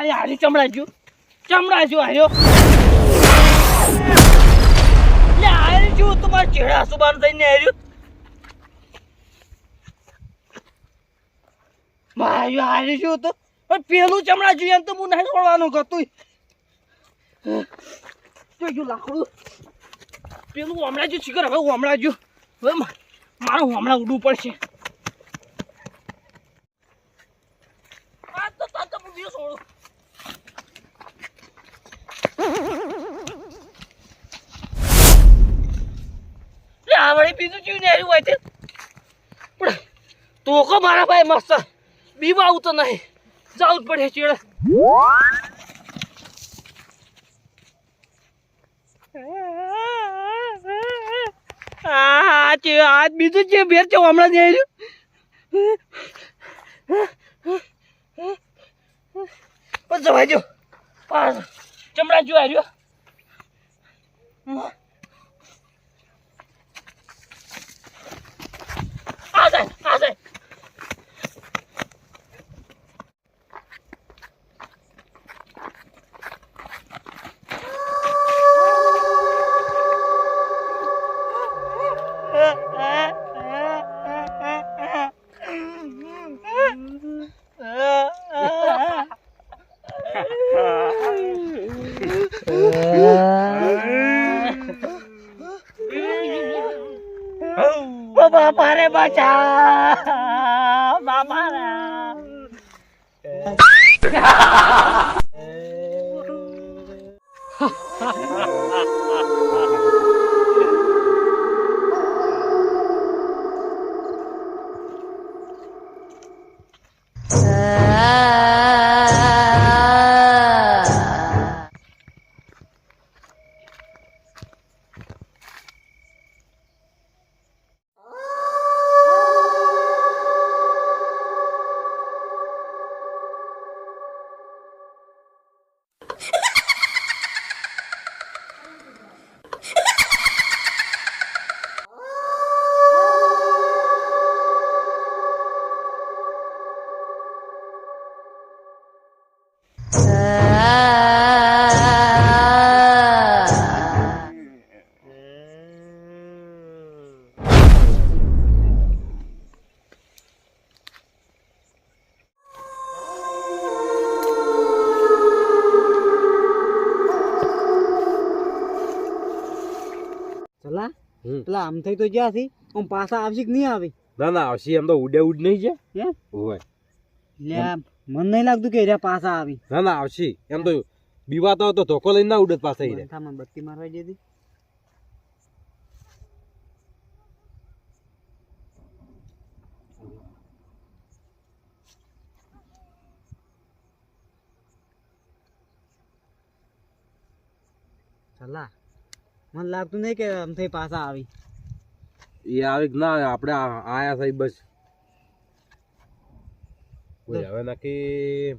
અરે હારી ચમડાજો ચમડાજો આયો લે આયર જો તમાર ચેડા સુબાન થઈને આર્યો માર્યું હારી જો તો. પણ પેલું ચમડાજો તો હું નહીં છોડવાનું કતું જોયું લાકડું. પેલું હમણાં જો શીખર હવે હમણાં જો. હવે મારું હમણાં ઉડવું પડશે. લે, આ વળી બીજું ચીવ ને હોય તે. પણ તો કો મારા ભાઈ મસ્ત. બીવા આવું તો નહીં. જવું જ પડે ચેડે. આ છે આ બીજું છે ભેર છે, હમણાં જ પણ જવા દો પાસ ચમડા જો આવ્યો આ જાય આ જાય રે બચા બાપા પેલા આમ થઈ તો જ્યાં થી આમ પાછા આવશે કે નહીં આવે? ના ના આવશે એમ તો ઉડે ઉડ નહીં છે. હે? હોય લે મને નહીં લાગતું કે એરિયા પાછા આવી. ના ના આવશે. એમ તો બીવાતો તો ધોકો લઈને ના ઉડે પાછા ઈ રે. બત્તી મારવા જતી. ચલા. મને લાગતું નહીં કે આમ થઈ પાછા આવી. એ આવી ના આપણે આયા થઈ બસ. હવે નક્કી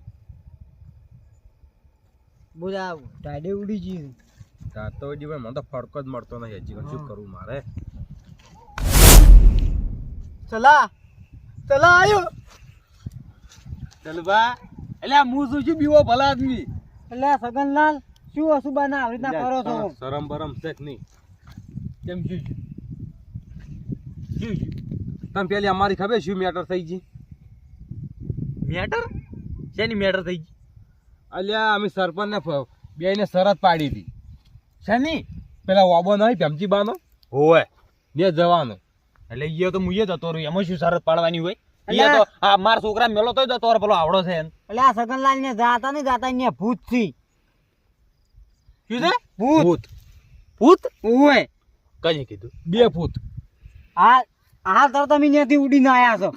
બોલા ટાઈડે ઉડી ગઈ તો જી મને તો ફરકો જ મળતો નહીં હજી શું કરું મારે. ચલા ચલા આયો. ચલબા એટલે આ હું શું છું બીવો ભલા આદમી? એટલે સગનલાલ. શું અસુબા ના આવી રીતના કરો છો? શરમ બરમ છે નહીં? કેમ શું શું? તમે પેલી અમારી ખબર શું મેટર થઈ ગઈ? મેટર શેની મેટર થઈ ગઈ? અલ્યા અમે સરપંચને બે ને શરત પાડી હતી. શેની? પેલા વાબો નહીં ભેમજી બાનો? હોય. ને જવાનો. એટલે એ તો મુયે જતો રહ્યો. એમાં શું શરત પાડવાની હોય? એ તો આ મારા છોકરા મેલો તોય જતો પેલો આવડો છે એટલે આ સગનલાલ ને જાતા નહીં જાતા ને ભૂતથી શું છે? ભૂત. ભૂત. ઓય કઈ કીધું? બે ભૂત. આ આ તર તમે ત્યાંથી ઉડીને આયા છો.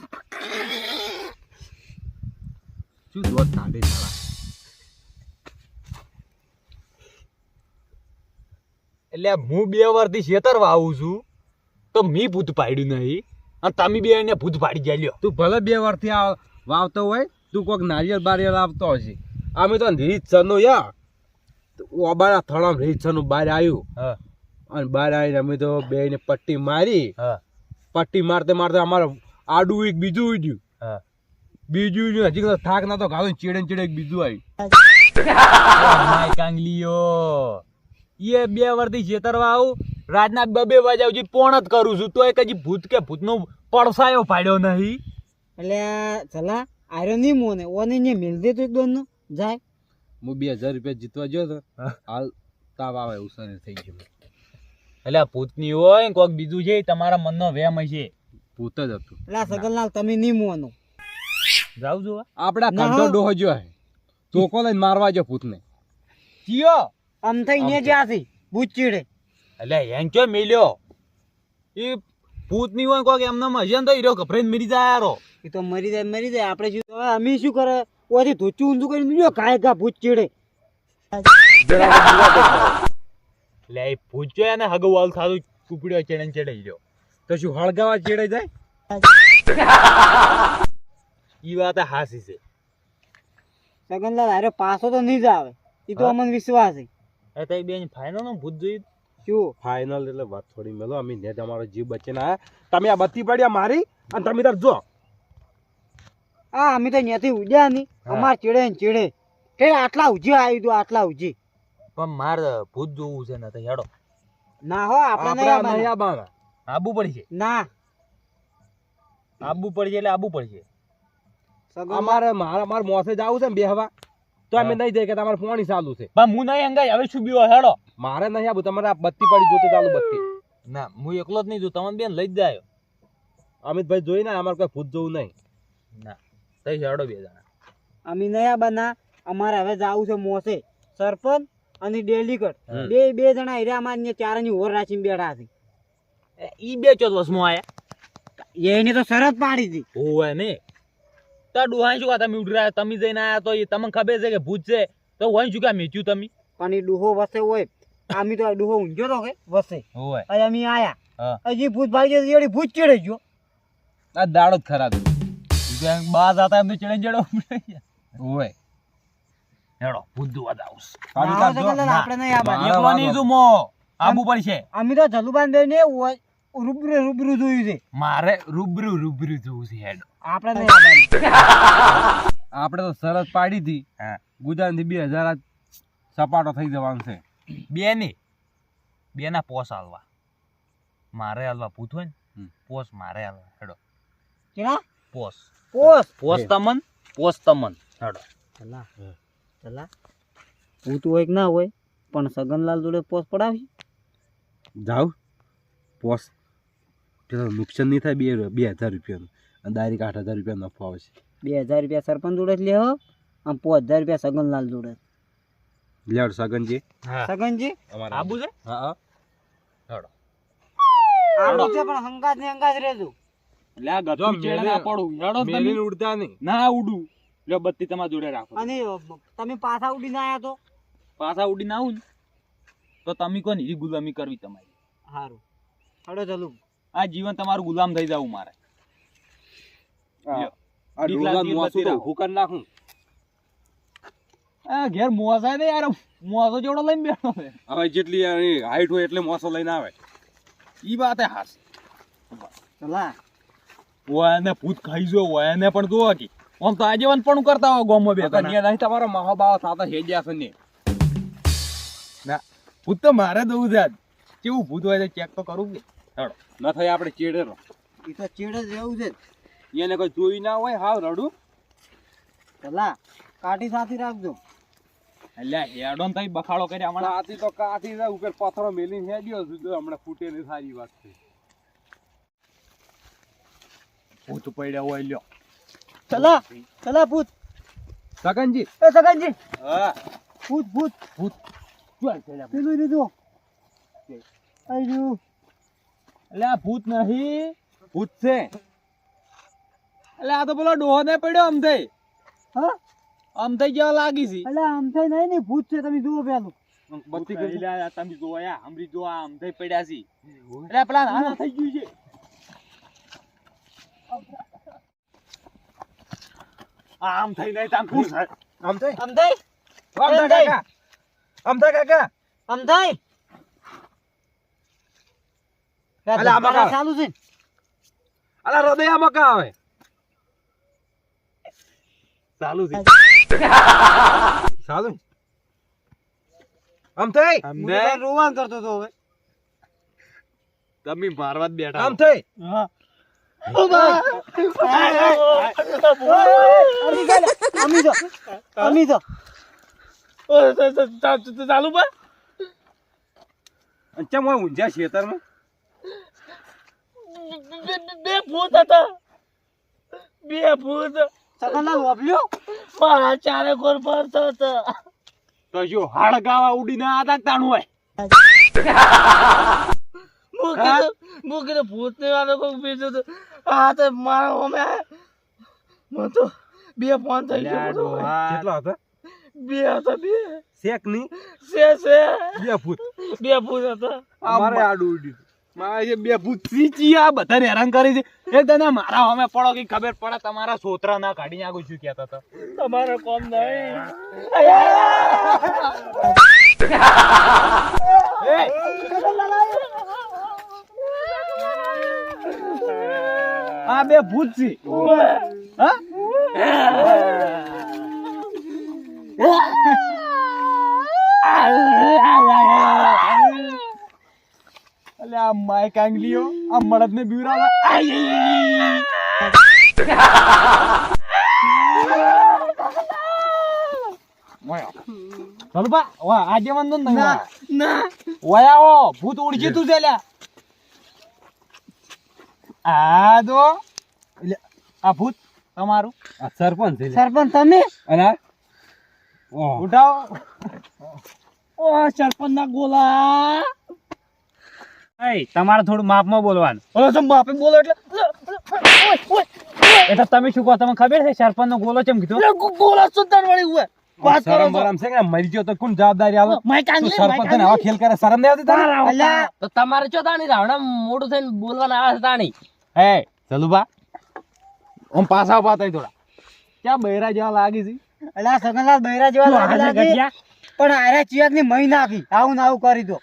શું દોત કાઢી સાલા એટલે હું બે વારથી શેતર વાવું છું તો મી ભૂત પાડ્યું નહીં. અને તમે બે એને ભૂત પાડી ગયા લ્યો. તું ભલે બે વારથી આ વાવતો હોય તું કોઈક નારિયેળ બારિયેળ આવતો હશે. અમે તો અંધેરી જ ચનો યા. ઓબાના થળામ રીત સનું બહાર આવ્યું અને બહાર આવીને અમે તો બે ને પટ્ટી મારી. હા. પટ્ટી મારતે મારતે અમારે આડું એક બીજું ઉડ્યું બીજું હજી કદાચ થાક ના તો ગાળો ચીડે ચીડે એક બીજું આવ્યું માય કાંગલીઓ. એ બે વર્ષથી છેતરવા આવું. રાતના બબે વાગ્યા સુધી પોણ જ કરું છું. તોય કજી ભૂત કે ભૂતનો પડસાયો પાડ્યો નહીં. એટલે ચલા આર્યો નહીં મોને. ઓને ને મેલ દે તો એક દોન જાય. હું બે હજાર રૂપિયા જીતવા ગયો તો હાલ તાવ આવે એવું થઈ ગયું. એટલે આ ભૂતની હોય કોઈક કોક બીજું છે તમારા મનનો વેમ છે ભૂત જ હતું. એટલે આ સગનલાલ તમે નહીં મોનો જાવ જો આપડા ના. ડોહ જો હે. ચોકો લઈને મારવા જો ભૂતને. ચિયો આમ થઈ ને જ્યાંથી ભૂત ચીડે. એટલે એમ ચો મેલ્યો? એ ભૂતની હોય કોક એમને મજા ને તો હીરો ગભરાઈને મરી જાય યારો એ તો મરી જાય મરી જાય. આપણે શું અમે શું કરે? ઓથી ધોચું ઊંધું કરીને બીજો કાય કા ભૂત ચીડે. લે ભૂત જો એને હગવાલ થાતું કુપડ્યો ચેડે ચેડે ગયો તો શું હળગાવા ચેડે જાય? ઈ વાત હાસી છે. સગનલાલ અરે પાછો તો નહીં જ આવે. એ તો? અમને વિશ્વાસ છે. એ તઈ બેન ફાઈનલનું ભૂત જોઈ શું? ફાઇનલ એટલે વાત થોડી મેલો અમે ને તમારો અમારો જીવ બચે ના તમે આ બત્તી પડ્યા મારી અને તમે તાર જો. હા અમે તો ત્યાંથી ઉડ્યા નહીં. અમાર ચીડે ને ચીડે. કે આટલા ઉજી આવી દો આટલા ઉજી. પણ માર ભૂત જોવું છે ને તો હેડો. ના હો આપણે. આબુ પડશે ના. આબુ પડશે એટલે આબુ પડશે અમારે મારા મારા મોસે જવું છે ને બેહવા. તો અમે નહીં જઈએ કે તમારે પાણી ચાલુ છે. પણ હું નહીં અંગાઈ હવે શું બીવો હેડો. મારે નહીં આવું તમારે આ બત્તી પડી જોતી ચાલુ બત્તી. ના હું એકલો જ નહીં જોઉં તમને બેન લઈ જ જાય. અમિતભાઈ જોઈ ને અમારે કોઈ ભૂત જોવું નહીં. ના. તઈ હેડો બે જણા. અમે નયા બના અમારે હવે જાવું છે મોસે સરપંચ અને ડેલીકટ બે બે જણા હીરા અમારે ચારની ઓર રાખીને બેઠા છે. ઈ બે ચોથ વસમાં આયા? એને તો શરત પાડી હતી. ઓવે ને. તા ડુહાઈ શું તમે ઉડરા તમે જઈને આયા તો એ તમને ખબર છે કે ભૂત છે. તો હોય શું કા મેચ્યું તમે? પણ એ ડુહો વસે હોય. આમી તો આ ઊંઘ્યો તો કે વસે. હોય અમે આયા. હજી ભૂત ભાઈ એડી ભૂત ચડે ગયો. આ દાડો જ ખરાબ બા જાતા એમને ચડે ચડો હોય હેડો ભૂત જોવા જાઉં ખાલી ના તાર હોય તો જો. આપણે નહીં આબુ પડશે અમે તો જલુબાન બે ને રૂબરૂ રૂબરૂ જોયું છે. મારે રૂબરૂ રૂબરૂ જોવું છે હેડો. આપણે નહીં આપણે તો શરત પાડી હતી. હા. ગુજરાતથી બે હજાર સપાટો થઈ જવાનું છે. બે ની બે ના પોસ હાલવા. મારે હાલવા પૂછો ને. પોસ મારે હાલવા હેડો. કેના પોસ. પોસ પોસ તમન પોસ તમન હેડો. ચલા. ચલા. ભૂત હોય કે ના હોય પણ સગનલાલ જોડે પોસ પડાવી. જાવ પોસ પેલા નુકસાન નહીં થાય બે બે હજાર રૂપિયાનું. અને ડાયરેક્ટ આઠ હજાર રૂપિયા નફો આવશે બે હજાર રૂપિયા સરપંચ જોડે જ લેહો આમ પાંચ હજાર રૂપિયા સગનલાલ જોડે. લેવડ સગનજી. હા. સગનજી? અમારા આબુ છે? હા હા. હેડો. આબુ છે પણ હંગાત ને હંગાત રહેજો. એટલે આ જો ગતું ના પડું. હેડો તમે. ઉડતા નહીં. ના ઉડું. લ્યો બત્તી તમારા જોડે રાખો. અને તમે પાછા ઉડીને આયા તો? પાછા ઉડીને આવું તો તમે કોને? ઈ ગુલામી કરવી તમારી. સારું હડો ચાલુ. આ જીવન તમારું ગુલામ થઈ જવું મારે. આ ડોલા મોસું તો રાખો. નાખું. આ ઘેર મોસા ને યાર. મોસો જોડો લઈને બેઠો છે. હવે જેટલી હાઈટ હોય એટલે મોસો લઈને આવે. ઈ વાત હે હાસ. ચલા. ઓય ને ભૂત ખાઈ જો ઓય પણ જો કે આમ તો આજીવન પણ કરતા હોય ગોમો બે તો ત્રણ. ન્યા નહીં તમારો માહો બાવા સાથે હેજ્યા છે ને ના ભૂત તો મારે દઉં છે આજ. કેવું ભૂત હોય ચેક તો કરું કે ચાલો ન થાય આપણે ચેડેલો એ તો ચેડે જ રહેવું છે એને કોઈ જોઈ ના હોય હાવ રડું. ચલા કાઠી સાથી રાખજો. એટલે હેડો ને તઈ બખાડો કર્યા હમણાં. આથી તો કાઠી છે ઉપર પથરો મેલીને હેડ્યો છું હમણાં ફૂટે ની સારી વાત છે. ભૂત પડ્યા હોય લ્યો. ચલા ચલા ભૂત. સગનજી. એ સગનજી. હા. ભૂત ભૂત. ભૂત. ચાલ ચાલ પેલું લીધું. અયું એટલે આ ભૂત નહીં. ભૂત છે. એટલે આ તો પેલો ડોહો ને પડ્યો આમ થઈ. હા? આમ થઈ ગયા લાગી છે. એટલે આમ થઈ નહીં ને ભૂત છે તમે જુઓ પેલું. બત્તી કરી આ તમે જોયા હમરી જોવા આમ થઈ પડ્યા છે. એટલે પેલા નાના થઈ ગયું છે. આમ થઈ નહીં તામ ખુશ આમ થાય. આમ થઈ? આમ થઈ? કાકા. આમ થઈ કાકા? આમ થઈ? અલા, આમાં કાં? ચાલુ છે અલા હૃદય આમાં કાં આવે? ચાલુ છે. સારું આમ થઈ? હું રોવાન કરતો હતો હવે. તમે મારવા જ બેઠા આમ થઈ? હા. તો તો ચાલુ અને ચમ હોય ઊંઝા ખેતરમાં બે ભૂત હતા બે ભૂત સગનલાલ વાપલ્યો મારા ચારે કોર ભૂત ને વાળો બીજું આ તો મારો અમે મને તો બે ફોન થઈ ગયો બધો. કેટલા હતા? બે હતા બે. શેકની શે શે બે ફૂટ બે ભૂત હતા. અમારે આડું ઉડ્યું. મારે જે બે ભૂત. ચીચી આ બધાને હેરાન કરી છે. એક દાદા મારા અમે પડો કે ખબર પડે તમારા સોતરા ના કાઢી નાખું છું કહેતા હતા. તમારો કોમ નહીં. આ બે ભૂત છે. અલે આ માય કાંગલીઓ આ મળદ ને બીવરાવા બા વા આજે મન નહીં ના ભૂત ઉડજી તું છે લ્યા. આ દો આ ભૂત તમારું? સરપંચ સરપંચ તમે? અને ઉઠાવો. ઓ સરપંચ ના ગોલા તમારે થોડું માપમાં બોલવાનું. તો બાપે બોલો એટલે ઓય, ઓય, એટલે તમે શું કહો તમને ખબર છે સરપંચ નો ગોલો ચમ કીધું? ગોલા સુધાર વાળી હોય વાત કરો છે કે મરી ગયો તો કોણ જવાબદારી આવે? માઈક તું સરપંચ ને આવા ખેલ કરે શરમ નહીં આવતી તને તો તમારે ચો તાણી રાવણા મોડું થઈને બોલવાના આવે છે તાણી. હે ચલુબા. ઓમ પાછા ઊભા થઈ થોડા. ક્યાં બૈરા જેવા લાગી છે? અલા સગનલાલ બૈરા જેવા લાગે લાગે. પણ આરે ચિયાકની મહી નાખી. આવું ને આવું કરી દો.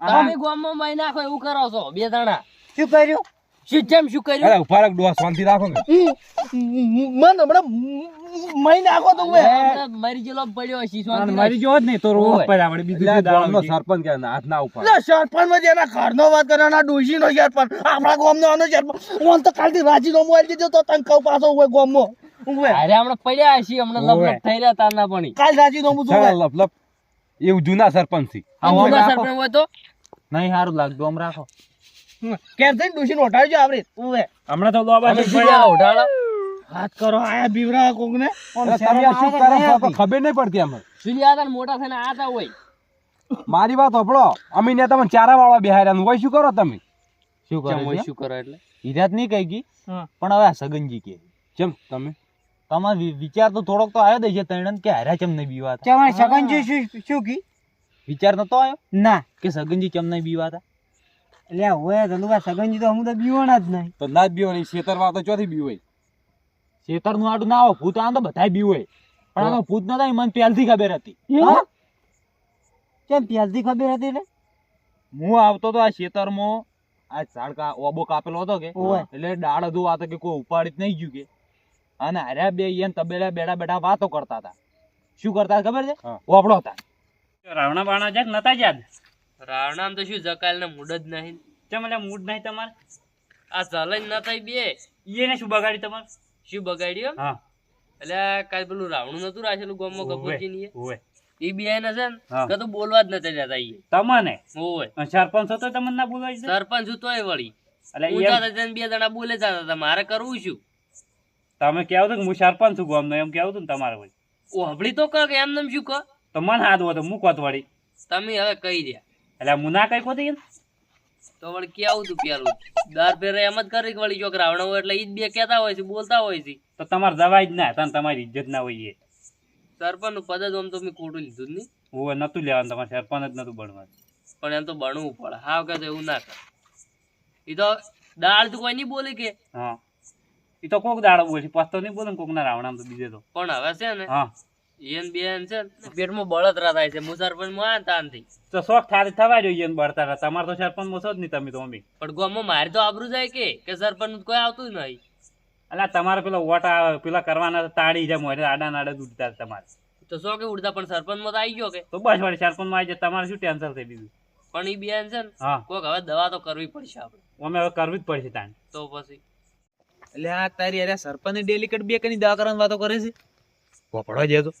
તમે ગામમાં મહી નાખો એવું કરો છો બે જણા શું કર્યું? શું જેમ શું કર્યું? અરે ઊભા રાખ ડોહા શાંતિ રાખો ને. મન હમણાં મહી નાખો તો હમણાં મરી ગયેલો પડ્યો હશે, શાંતિ મરી ગયો જ નહીં તો ઓય. પડ્યા વળી બીજું ગામનો? સરપંચ કે હાથ ના ઉપર. એટલે સરપંચમાં જેના ઘરનો વાત કરે એના ડોશીનો સરપંચ આપણા ગામનો આનો સરપંચ ઓન તો કાલથી રાજીનામું મોબાઈલ દીધો તો તને કહું પાછો હોય ગામમાં અરે હમણાં પડ્યા હશે હમણાં લપ લપ થઈ રહ્યા તારના પણ. કાલ રાજીનામું ચાલ જોવાય લપ લપ એવું જૂના સરપંચથી હા, જૂના સરપંચ હોય તો? નહીં સારું લાગતું આમ રાખો. કેમ થઈને ડોશીને આવરે? તું હે હમણાં તો જીવ્યા ઉઠાડો હાથ કરો આયા બીવરા કોકને. અરે તમે શું કરો છો? તો ખબર નહીં પડતી અમે સુલ્યા હતા મોટા થઈને આતા હોય. મારી વાત હોપડો અમે ને તમે ચારા વાળા બિહાર્યા હોય શું કરો તમે? શું કરો હોય શું કરો એટલે? હીરાત નહીં કહી ગઈ પણ હવે આ સગનજી કે કેમ તમે? તમારે વિચાર તો થોડોક તો આવ્યો દેશે છે કે હાર્યા ચમ નહીં બીવાતા? ચમ સગનજી શું શું કી? વિચાર નતો આવ્યો ના. કે સગનજી ચમ નહીં બીવાતા? અલ્યા હોય ધનુભા સગનજી તો હું તો બીવાના જ નહીં. તો ના જ બીવો નહીં શેતર તો ચોથી બીવ હોય શેતરનું આવે ભૂત આમ તો બધા બીવ પણ આનો ભૂત નતા મને પહેલથી ખબર હતી. કેમ પહેલથી ખબર હતી એટલે? હું આવતો તો આ ખેતરમાં આ ઝાડ કા ઓબો કાપેલો હતો કે. એટલે ડાળ હતું આ તો કે કોઈ ઉપાડી જ નહીં ગયું કે. અને અરે બે ઈયન તબેલા બેઠા બેઠા વાતો કરતા હતા. શું કરતા ખબર છે. ઓપડો હતા. રાવણા બાણા જાગ નતા યાદ રાવણામ તો શું જકાલ ને મૂડ જ નહીં? ચમ એટલે મૂડ નહીં તમારે? આ જલન ના થાય બે. એને શું બગાડી તમારે? શું બગાડ્યો હા. એટલે કાલ પેલું રાવણું નતું રાખેલું ગામમાં. કપૂરજી ઓવે. એ બી ને છે ને તો બોલવા જ નતા જતા ઈ. તમને? ઓય સરપંચ હતો તમને ના બોલવાય સરપંચ હતો તોય વળી. એટલે ઊંચા બે જણા બોલે જતા હતા મારે કરવું શું? તમે કેવો હતું કે હું સરપંચ છું ગામનો એમ કેવું ને તમારે ભાઈ ઓ હબળી તો કહો કે એમ નેમ શું કહો? તો મન હાથ તો મૂકત વળી. તમે હવે કહી રહ્યા એટલે મુના કઈ ખોતી તો વળી કેવું તું પેલું દર ફેરે એમ જ કરી વળી ચોક રાવણ હોય એટલે ઈ જ બે કહેતા હોય છે બોલતા હોય છે. તો તમારે જવાય જ ના તને તમારી ઇજ્જત ના હોય એ. સરપંચ પદ જ આમ તો મેં ખોટું લીધું જ નહીં. હું નતું લેવાનું તમારે સરપંચ જ નતું બનવાનું. પણ એમ તો ભણવું પડે. હાવ કે એવું ના કર. એ તો દાળ તો કોઈ નહીં બોલે કે. હા. એ તો કોક દાડો બોલે છે પસ્તો નહીં બોલે કોક ના રાવણા તો બીજે તો. પણ હવે છે ને હા. એન બેન છે પેટમાં બળતરા થાય છે. હું સરપંચમાં આ તાનથી. તો શોખ થાય થવા જોઈએ ને બળતા રહે. તમારે તો સરપંચ મોસો જ નહીં તમે તો અમી. પણ ગામમાં મારે તો આબરૂ જાય કે કે સરપંચ કોઈ આવતું જ નહીં. એટલે તમારે પેલો વોટ આવે પેલા કરવાના તાળી જાય મોઢે આડા નાડે ઉડતા તમારે. તો શો કે ઉડતા પણ સરપંચમાં તો આવી ગયો કે? તો બસ વળી સરપંચમાં આવી જાય તમારે શું ટેન્શન થઈ બીજું? પણ ઈ બેન છે ને કોક હવે દવા તો કરવી પડશે આપણે. અમે હવે કરવી જ પડશે તાણ. તો પછી. એટલે આ તારી અરે સરપંચ ડેલિકેટ બે કની દવા કરવાની વાતો કરે છે? પોપડો જે તો.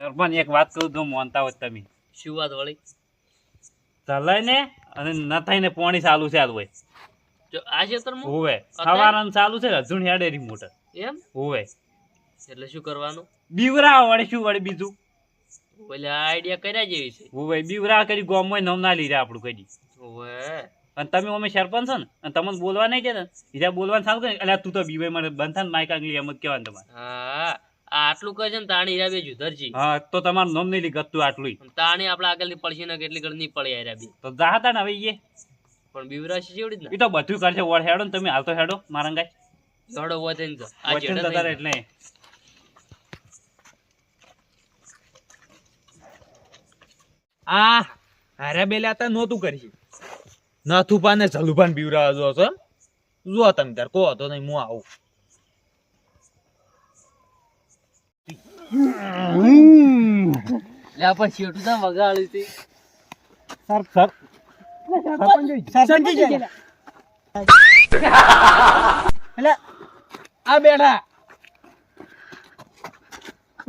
સરપંચ એક વાત કહું તો માનતા હોય તમે. શું વાત વળી? ચલાય ને અને ન થઈને પાણી ચાલુ છે આજ હોય. જો આ ક્ષેત્રમાં હોવે. સવારનું ચાલુ છે હજુ હેડે મોટર. એમ? હોવે. એટલે શું કરવાનું? બીવરા વળી શું વળી બીજું? ઓલે આઈડિયા કર્યા જેવી છે. હોવે બીવરા કરી ગોમમાં નમ ના લીધા આપણું કરી. ઓવે અને તમે અમે સરપંચ છો ને અને તમને બોલવા નહીં દેતા. ને બીજા બોલવાનું સારું કરે એટલે તું તો બીવાય મને બંધ થાય માઇક આગલી એમ જ કહેવાનું તમારે. હા આટલું કહે છે ને તાણી હીરાબે જુધરજી હા તો તમારું નામ નહીં લીધું ગતું આટલું તાણી આપણે આગળની પડશે ને કેટલી ઘડી નહીં પડે હીરાબે તો જા હતા ને હવે એ. પણ બીવરાશ જેવડી ને. એ તો બધું કરશે ઓળ હેડો ને તમે હાલ તો હેડો મારા ગાય. ને જોડો હોય થઈને તો આ જેડો. એટલે. આ હારે બેલા હતા નહોતું કરી નથુપા ને જલુભાન બીવરા જો છો એમ? જો તમે તાર કહો તો નહીં હું આવું. લે આ પણ શેઠું તો વગાડ્યું છે. આ બેઠા.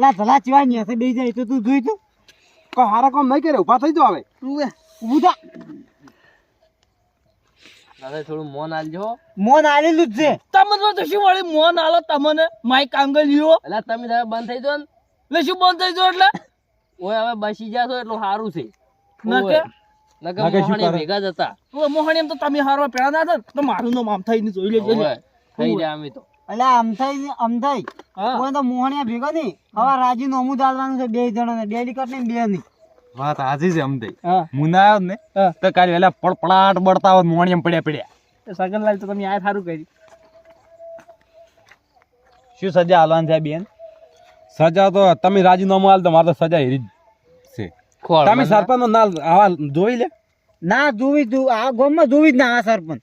લા ભલા ચીવાની હશે બે જાય તો તું જોઈ તું? કોઈ હારા કામ નહીં કરે ઊભા થઈ જાવ હવે. ઊભું થા. થોડું મોન આલજો મોન આલેલું જ છે. તમે તો શું વળી મોન આલો તમને? માઈક આંગળીઓ એટલે તમે હવે બંધ થઈ જાઓ ને. એટલે શું બંધ થઈ ગયો એટલે? ઓય હવે બસી જાશો એટલું સારું છે. ના કે? મોહણી ભેગા જતા હતા. ઓ મોહણી એમ તો તમે હારવા પેલા ના થાય તો મારું નામ આમ થઈને જોઈ લેજો થઈ જાય અમે તો. એટલે આમ થઈ આમ થઈ. કોઈ તો મોહણિયા ભેગો નહીં. હવે રાજી નું અમુદ આલવાનું છે બે જણા ને ડેલી કટ ને બે નહીં. વાત હાજી છે અમદે હા. મુના આવ્યો ને. તો કાલે વેલા પડપડાટ બળતા હોત મોણિયમ પડ્યા પડ્યા. સગનલાલ તો તમે આ સારું કરી. શું સજા હાલવાની છે બેન? સજા તો તમે રાજીનામું હાલ તો મારે તો સજા હેરી છે. ખોળ તમે સરપંચ નો નાલ આવા જોઈ લે. ના જોવી જો આ ગામમાં જોવી જ ના આ સરપંચ.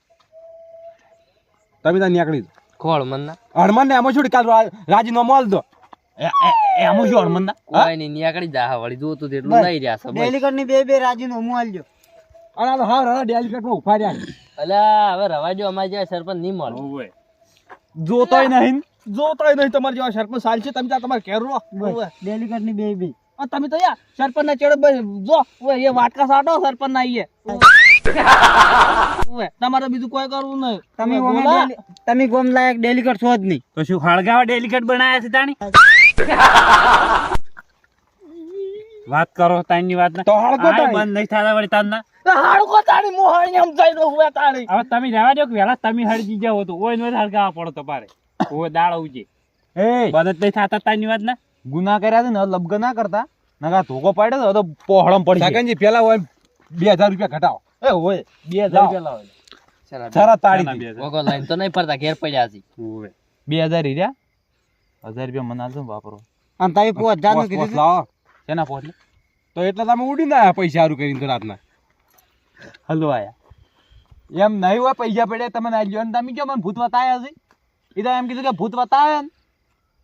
તમે ત્યાં નીકળી ખોળ મન. ના હનુમાન ને આમાં છોડી કાલ રાજીનામું હાલ દો. એ- એ- એ આમાં શું હનુમાન કોઈ નહીં નીકળી જા વળી જોતું તો એટલું નહીં રહ્યા છે બસ. ની બે બે રાજી નું અમુ આલજો અને આ તો હા હા ડેલિકેટમાં ઊભા રહ્યા અલ્યા હવે રવા જો જેવા સરપંચ નહીં મળે. હોવે. જોતોય નહીં. જોતોય નહીં તમારે જેવા સરપંચ સાલ છે તમે ત્યાં તમારે ઘેર રહો. ઓવે. ની બે બે. તમે તો યાર સરપંચ ના ચેડે જો ઓવે, એ વાટકા સાટો સરપંચ ના આઈએ તમારે બીજું કોઈ કરવું નહીં. તમે તમે ગોમ લાયક ડેલીકટ છો જ નહીં. તો શું હળગાવા ડેલીકટ બનાયા છે તાણી? વાત કરો તાની વાત ના. તો હળગો તાણી. બંધ નહીં થતા વળી તારના હાડકો તાણી મોહણી આમ જઈને ઊભા તાણી હવે તમે રહેવા દો કે વહેલા તમે હળજી જાઓ તો ઓય નો હળગાવા પડો તમારે ઓય દાળ ઉજે એ. બંધ નહીં થતા તાની વાત ના? ગુના કર્યા છે ને લબગ ના કરતા. નગા ધોકો પાડ્યો તો પોહળમ પડી. પેલા હોય બે હજાર રૂપિયા ઘટાવો. એ હોય તાળી લાઈન તો નહીં ફરતા ઘેર પડ્યા છે. ઓવે. બે હજાર હીર્યા? હજાર રૂપિયા મને આલજો વાપરો. અને તમે પોત હજારનું પોસ- પોસ કીધું લાવો. શેના પોત તો એટલે તમે ઉડી ના આયા પૈસા સારું કરીને તો રાતના. હલો આયા. એમ નહીં હોય પૈસા પડ્યા તમે ના લ્યો તમે જો મને ભૂત વતાયા છે એ તો એમ કીધું કે ભૂત વતાવે ને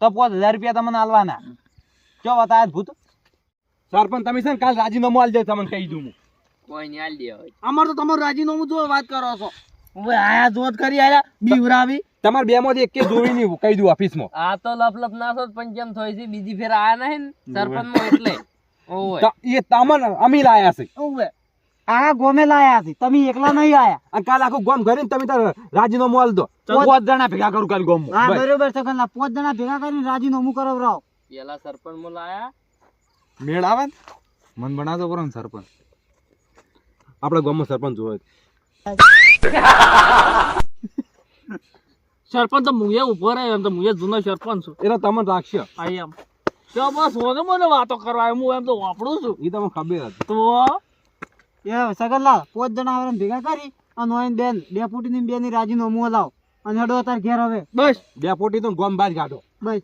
તો પાંચ હજાર રૂપિયા તમને આલવાના. કયો વતાયા ભૂત? સરપંચ તમે છે ને કાલ રાજીનામું આલ દે તમને કહી દઉં હું. કોઈ નહીં આલી દે અમાર તો તમારું રાજીનામું જો વાત કરો છો. હવે આયા જોત કરી આયા બીવરાવી તમારે બે માંથી એક જોડી જોઈ નહીં કહી દઉં ઓફિસમાં આ તો લપ લપ ના છો પણ જેમ થોડી છે? બીજી ફેર આયા નહીં સરપંચમાં એટલે. એ તમને અમી લાયા છે. આ ગોમે લાયા છે. તમે એકલા નહીં આયા. અને કાલ આખું ગોમ ઘરે ને તમે તાર રાજીનામું આલ દો. પાંચ જણા ભેગા કરું કાલ ગામમાં. હા બરોબર છે પાંચ જણા ભેગા કરીને રાજી નું અમુ કરાવરાવો. પેલા સરપંચમાં લાયા. મેળ આવે ને? મન બનાવતો કરો ને સરપંચ. આપણા ગામમાં સરપંચ જોવે સરપંચ તો મુએ ઊભો રહ્યો એમ તો મુએ જૂનો સરપંચ છું. એટલે તમને રાખશે. આઈ એમ. તો બસ વગર મને વાતો કરવા હું એમ તો વાપરું છું. એ તમને ખબર હતી. તો એ સગનલાલ પોત જણા આવે ભેગા કરી અને ઓય બેન બે ફૂટી ની બે ની રાજી નો મુ લાવ અને હડો તાર ઘેર હવે. બસ. બે પોટી તો ગોમ બહાર કાઢો. બસ.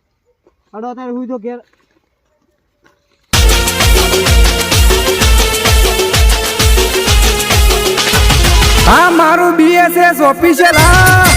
હડો તાર હુઈ તો ઘેર આ મારું બીએસએસ ઓફિશિયલ આ